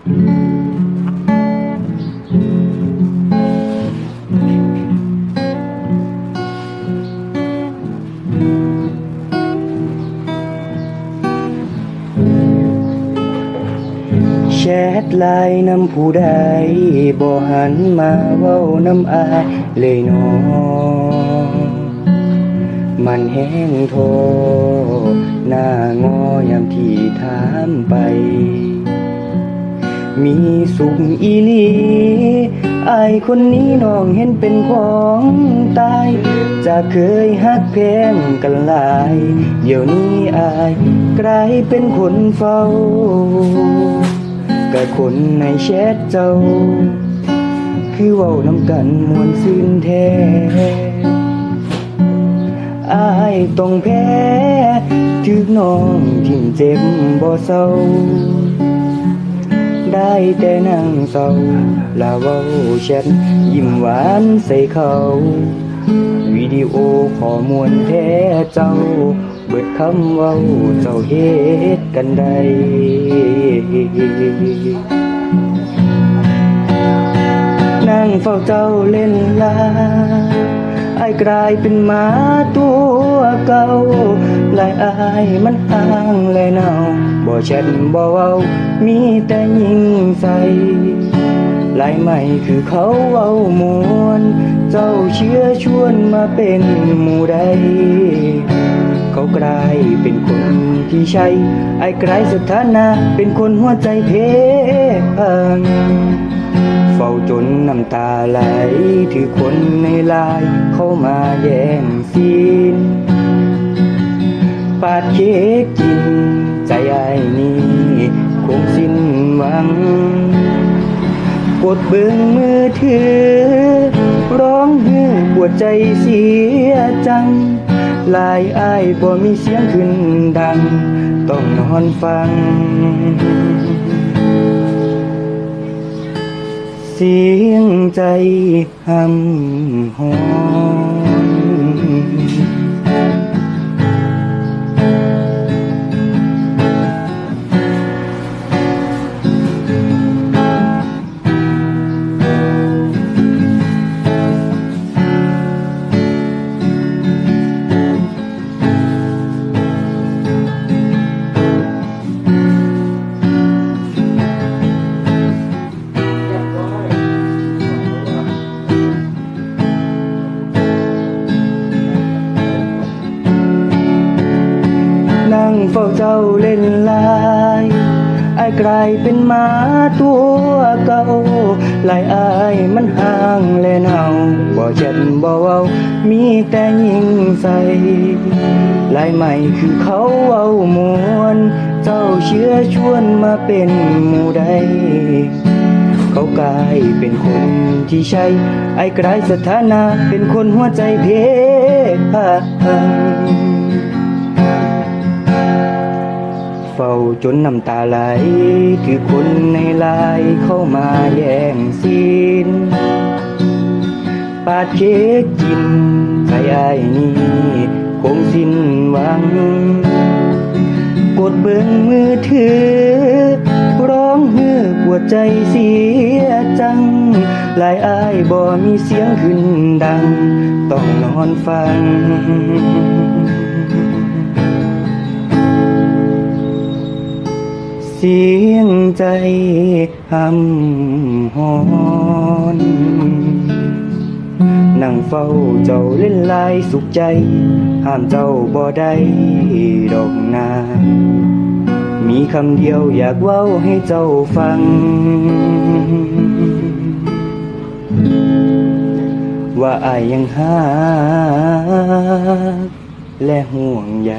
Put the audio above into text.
แชทไลน์นำผู้ใดบ่หันมาเว้าน้ำอายเลยเนอมันแห้งโทหน้างอยามที่ถามไป มีสุขอีลีอายคนนี้น้องเห็นเป็นของตาย จะเคยฮักแพงกันหลาย เดี๋ยวนี้อายกลายเป็นคนเฝ้ากับคนในแชทเจ้า คือเว้าน้ำกันมวนซื่นแท้อายต้องแพ้ถึกน้องทิ่มเจ็บบ่เศร้า แต่นั่งเศร้าลาเว้าแชทยิ้มหวานใส่เขาวิดีโอขอมวลแท้เจ้า เบิดคำเว้าเจ้าเฮ็ดกันได้นั่งเฝ้าเจ้าเล่นลาไอ้กลายเป็นหมาตัวเก่า ลายอายมันอ้างและเนาบ่แชทบ่เว้ามีแต่ยิงใส่ลายใหม่คือเขาเว้ามวนเจ้าเชื้อชวนมาเป็นหมู่ใด เขากลายเป็นคนที่ใช่ไอ้กลายสถานะเป็นคนหัวใจเพพังเฝ้าจนน้ำตาไหลถือคนในลายเข้ามาแย่งซี ปาดเค้กกิน ใจไอ้นี้คงสิ้นหวัง กดเบิ่งมือถือ ร้องเฮือปวดใจเสียจัง ลายอายบ่มีเสียงขึ้นดัง ต้องนอนฟัง เสียงใจหำหอ เฝ้าเจ้าเล่นลายไอ้ายกลายเป็นหมาตัวเก่าลายอายมันห่างและเนาบ่เช็ดบ่เว้ามีแต่ยิงใส่ลายใหม่คือเขาเว้ามวน เจ้าเชื้อชวนมาเป็นหมู่ใดเขากลายเป็นคนที่ใช่ ไอ้กลายสถานะเป็นคนหัวใจเพพัง ฝ้าจนน้ำตาไหลถือคนในลายเข้ามาแย่งซีนปาดเค้กกินใจไอ้นี้คงสิ้นหวัง กดเบิ่งมือถือ ร้องเฮือปวดใจเสียจังลายอายบ่มีเสียงขึ้นดัง ต้องนอนฟัง เสียงใจหำหอนนั่งเฝ้าเจ้าเล่นลายสุขใจ ห้ามเจ้าบ่ได้ดอกนามีคำเดียวอยากเว้าให้เจ้าฟัง ว่าอายยังหาและห่วงใย